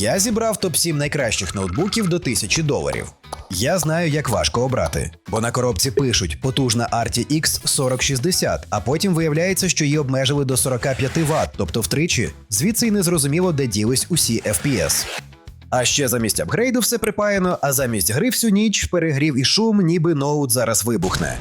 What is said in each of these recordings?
Я зібрав топ-7 найкращих ноутбуків до 1000 доларів. Я знаю, як важко обрати, бо на коробці пишуть потужна RTX 4060, а потім виявляється, що її обмежили до 45 Вт, тобто втричі. Звідси й не зрозуміло, де ділись усі FPS. А ще замість апгрейду все припаяно, а замість гри всю ніч перегрів і шум, ніби ноут зараз вибухне.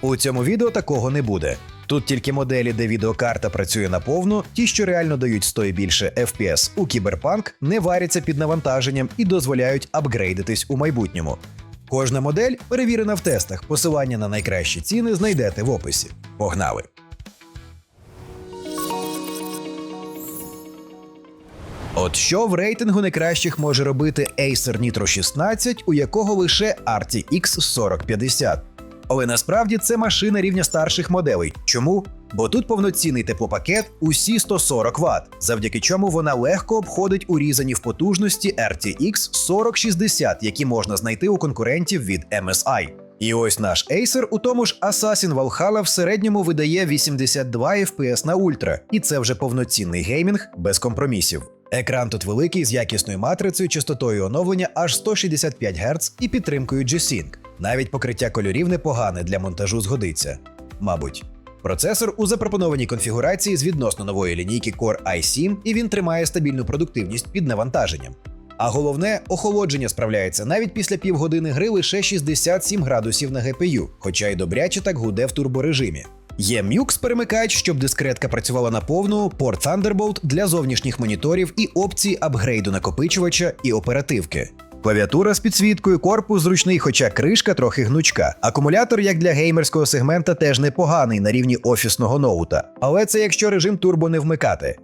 У цьому відео такого не буде. Тут тільки моделі, де відеокарта працює наповну, ті, що реально дають 100 і більше FPS у кіберпанк, не варяться під навантаженням і дозволяють апгрейдитись у майбутньому. Кожна модель перевірена в тестах. Посилання на найкращі ціни знайдете в описі. Погнали! От що в рейтингу найкращих може робити Acer Nitro 16, у якого лише RTX 4050. Але насправді це машина рівня старших моделей. Чому? Бо тут повноцінний теплопакет усі 140 Вт, завдяки чому вона легко обходить урізані в потужності RTX 4060, які можна знайти у конкурентів від MSI. І ось наш Acer у тому ж Assassin Valhalla в середньому видає 82 FPS на ультра, і це вже повноцінний геймінг без компромісів. Екран тут великий з якісною матрицею, частотою оновлення аж 165 Гц і підтримкою G-Sync. Навіть покриття кольорів непогане для монтажу згодиться. Мабуть. Процесор у запропонованій конфігурації з відносно нової лінійки Core i7, і він тримає стабільну продуктивність під навантаженням. А головне, охолодження справляється навіть після півгодини гри лише 67 градусів на GPU, хоча й добряче так гуде в турборежимі. Є Mux перемикач, щоб дискретка працювала на повну, порт Thunderbolt для зовнішніх моніторів і опції апгрейду накопичувача і оперативки. Клавіатура з підсвіткою, корпус зручний, хоча кришка трохи гнучка. Акумулятор, як для геймерського сегмента, теж непоганий на рівні офісного ноута. Але це якщо режим турбо не вмикати.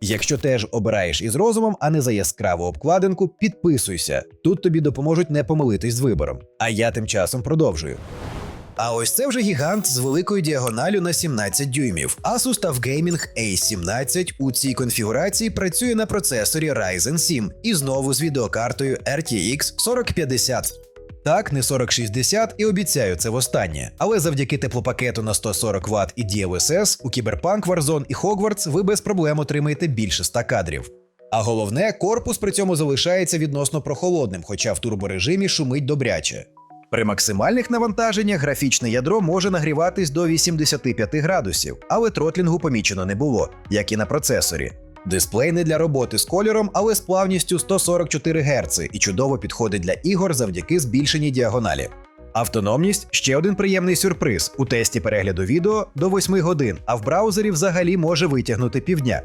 Якщо теж обираєш із розумом, а не за яскраву обкладинку, підписуйся. Тут тобі допоможуть не помилитись з вибором. А я тим часом продовжую. А ось це вже гігант з великою діагоналю на 17 дюймів. Asus TUF Gaming A17 у цій конфігурації працює на процесорі Ryzen 7 і знову з відеокартою RTX 4050. Так, не 4060 і обіцяю це востаннє. Але завдяки теплопакету на 140 Вт і DLSS у Cyberpunk Warzone і Hogwarts ви без проблем отримаєте більше 100 кадрів. А головне, корпус при цьому залишається відносно прохолодним, хоча в турборежимі шумить добряче. При максимальних навантаженнях графічне ядро може нагріватись до 85 градусів, але тротлінгу помічено не було, як і на процесорі. Дисплей не для роботи з кольором, але з плавністю 144 Гц і чудово підходить для ігор завдяки збільшеній діагоналі. Автономність ще один приємний сюрприз. У тесті перегляду відео до 8 годин, а в браузері взагалі може витягнути півдня.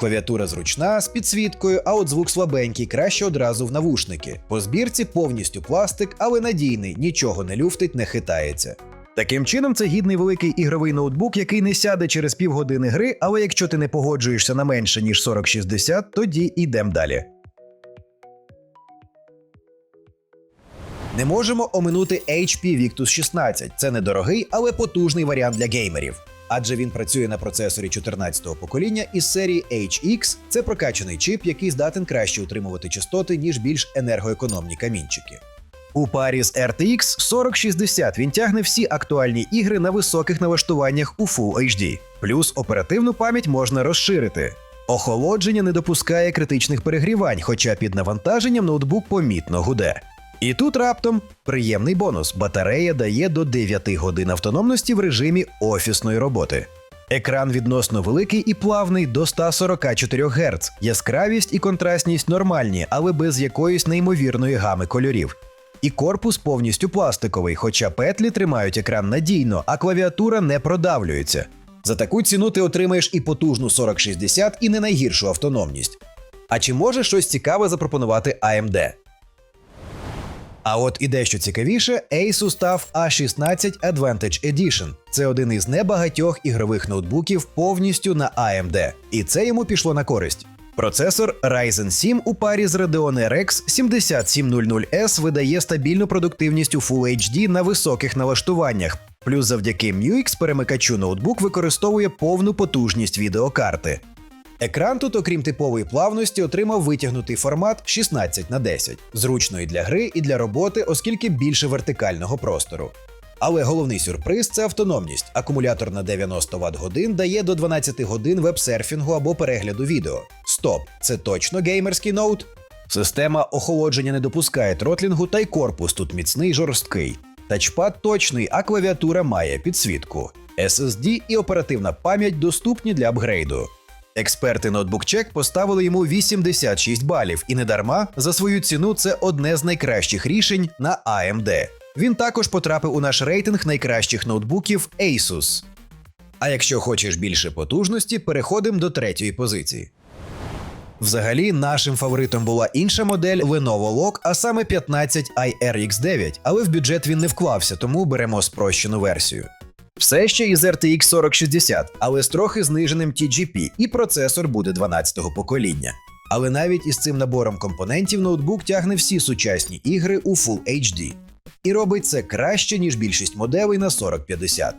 Клавіатура зручна з підсвіткою, а от звук слабенький, краще одразу в навушники. По збірці повністю пластик, але надійний, нічого не люфтить, не хитається. Таким чином, це гідний великий ігровий ноутбук, який не сяде через півгодини гри, але якщо ти не погоджуєшся на менше ніж 4060, тоді йдемо далі. Не можемо оминути HP Victus 16. Це недорогий, але потужний варіант для геймерів. Адже він працює на процесорі 14-го покоління із серії HX. Це прокачаний чип, який здатен краще утримувати частоти, ніж більш енергоекономні камінчики. У парі з RTX 4060 він тягне всі актуальні ігри на високих налаштуваннях у Full HD. Плюс оперативну пам'ять можна розширити. Охолодження не допускає критичних перегрівань, хоча під навантаженням ноутбук помітно гуде. І тут раптом приємний бонус: батарея дає до 9 годин автономності в режимі офісної роботи. Екран відносно великий і плавний до 144 Гц. Яскравість і контрастність нормальні, але без якоїсь неймовірної гами кольорів. І корпус повністю пластиковий, хоча петлі тримають екран надійно, а клавіатура не продавлюється. За таку ціну ти отримаєш і потужну 4060, і не найгіршу автономність. А чи може щось цікаве запропонувати AMD? А от і дещо цікавіше, Asus TUF A16 Advantage Edition. Це один із небагатьох ігрових ноутбуків повністю на AMD. І це йому пішло на користь. Процесор Ryzen 7 у парі з Radeon RX 7700S видає стабільну продуктивність у Full HD на високих налаштуваннях. Плюс завдяки MUX перемикачу ноутбук використовує повну потужність відеокарти. Екран тут, окрім типової плавності, отримав витягнутий формат 16 на 10 зручно і для гри, і для роботи, оскільки більше вертикального простору. Але головний сюрприз це автономність. Акумулятор на 90 Вт годин дає до 12 годин веб-серфінгу або перегляду відео. Стоп, це точно геймерський ноут? Система охолодження не допускає тротлінгу, та й корпус тут міцний жорсткий. Тачпад точний, а клавіатура має підсвітку. SSD і оперативна пам'ять доступні для апгрейду. Експерти ноутбукчек поставили йому 86 балів, і недарма за свою ціну це одне з найкращих рішень на AMD. Він також потрапив у наш рейтинг найкращих ноутбуків Asus. А якщо хочеш більше потужності, переходимо до третьої позиції. Взагалі, нашим фаворитом була інша модель Lenovo Log, а саме 15 IRX9, але в бюджет він не вклався, тому беремо спрощену версію. Все ще із RTX 4060, але з трохи зниженим TGP, і процесор буде 12-го покоління. Але навіть із цим набором компонентів ноутбук тягне всі сучасні ігри у Full HD. І робить це краще, ніж більшість моделей на 4050.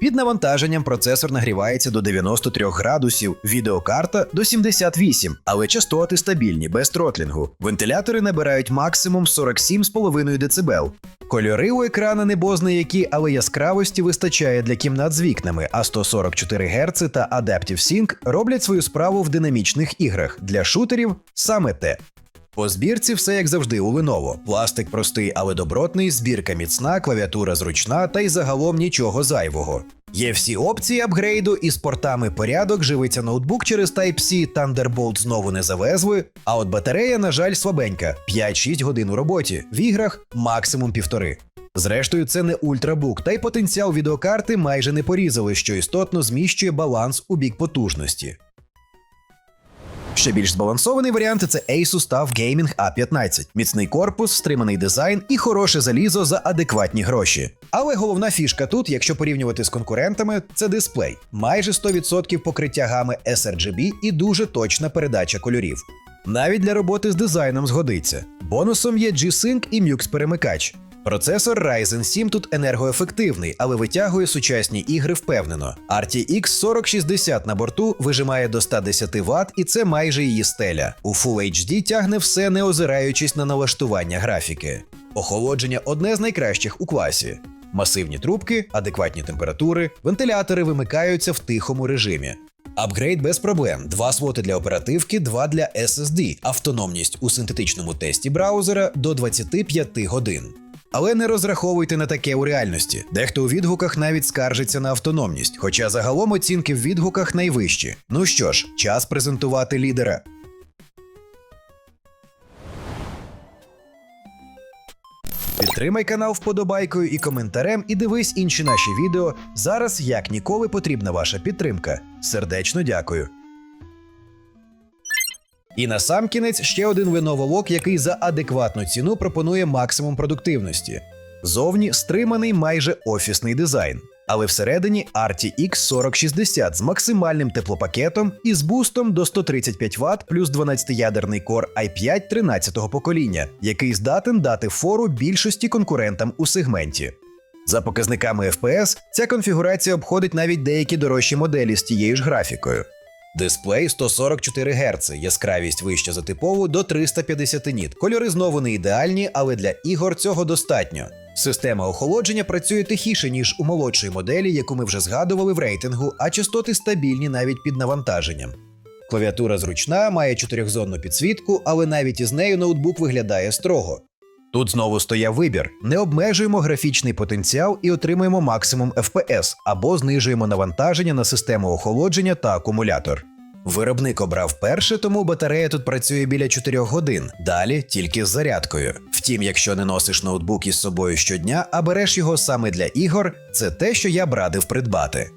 Під навантаженням процесор нагрівається до 93 градусів, відеокарта до 78, але частоти стабільні, без тротлінгу. Вентилятори набирають максимум 47,5 дБ. Кольори у екрана небозна які, але яскравості вистачає для кімнат з вікнами, а 144 Гц та Adaptive Sync роблять свою справу в динамічних іграх. Для шутерів саме те. По збірці все як завжди у Lenovo. Пластик простий, але добротний, збірка міцна, клавіатура зручна та й загалом нічого зайвого. Є всі опції апгрейду, і з портами порядок живиться ноутбук через Type-C, Thunderbolt знову не завезли. А от батарея, на жаль, слабенька 5-6 годин у роботі, в іграх максимум півтори. Зрештою, це не ультрабук, та й потенціал відеокарти майже не порізали, що істотно зміщує баланс у бік потужності. Ще більш збалансований варіант це Asus TUF Gaming A15. Міцний корпус, стриманий дизайн і хороше залізо за адекватні гроші. Але головна фішка тут, якщо порівнювати з конкурентами, це дисплей. Майже 100% покриття гами sRGB і дуже точна передача кольорів. Навіть для роботи з дизайном згодиться. Бонусом є G-Sync і Mux перемикач. Процесор Ryzen 7 тут енергоефективний, але витягує сучасні ігри впевнено. RTX 4060 на борту вижимає до 110 Вт, і це майже її стеля. У Full HD тягне все, не озираючись на налаштування графіки. Охолодження одне з найкращих у класі. Масивні трубки, адекватні температури, вентилятори вимикаються в тихому режимі. Апгрейд без проблем: два слоти для оперативки, два для SSD, автономність у синтетичному тесті браузера до 25 годин. Але не розраховуйте на таке у реальності. Дехто у відгуках навіть скаржиться на автономність, хоча загалом оцінки в відгуках найвищі. Ну що ж, час презентувати лідера. Підтримай канал вподобайкою і коментарем, і дивись інші наші відео. Зараз як ніколи потрібна ваша підтримка. Сердечно дякую. І на сам кінець ще один Log, який за адекватну ціну пропонує максимум продуктивності. Зовні стриманий майже офісний дизайн, але всередині RTX 4060 з максимальним теплопакетом і з бустом до 135 Вт плюс 12-ядерний Core i5 13-го покоління, який здатен дати фору більшості конкурентам у сегменті. За показниками FPS, ця конфігурація обходить навіть деякі дорожчі моделі з тією ж графікою. Дисплей 144 Гц, яскравість вища за типову до 350 ніт. Кольори знову не ідеальні, але для ігор цього достатньо. Система охолодження працює тихіше, ніж у молодшої моделі, яку ми вже згадували в рейтингу, а частоти стабільні навіть під навантаженням. Клавіатура зручна, має чотирьохзонну підсвітку, але навіть із нею ноутбук виглядає строго. Тут знову стояв вибір: не обмежуємо графічний потенціал і отримуємо максимум FPS, або знижуємо навантаження на систему охолодження та акумулятор. Виробник обрав перше, тому батарея тут працює біля 4 годин, далі тільки з зарядкою. Втім, якщо не носиш ноутбук із собою щодня, а береш його саме для ігор, це те, що я б радив придбати.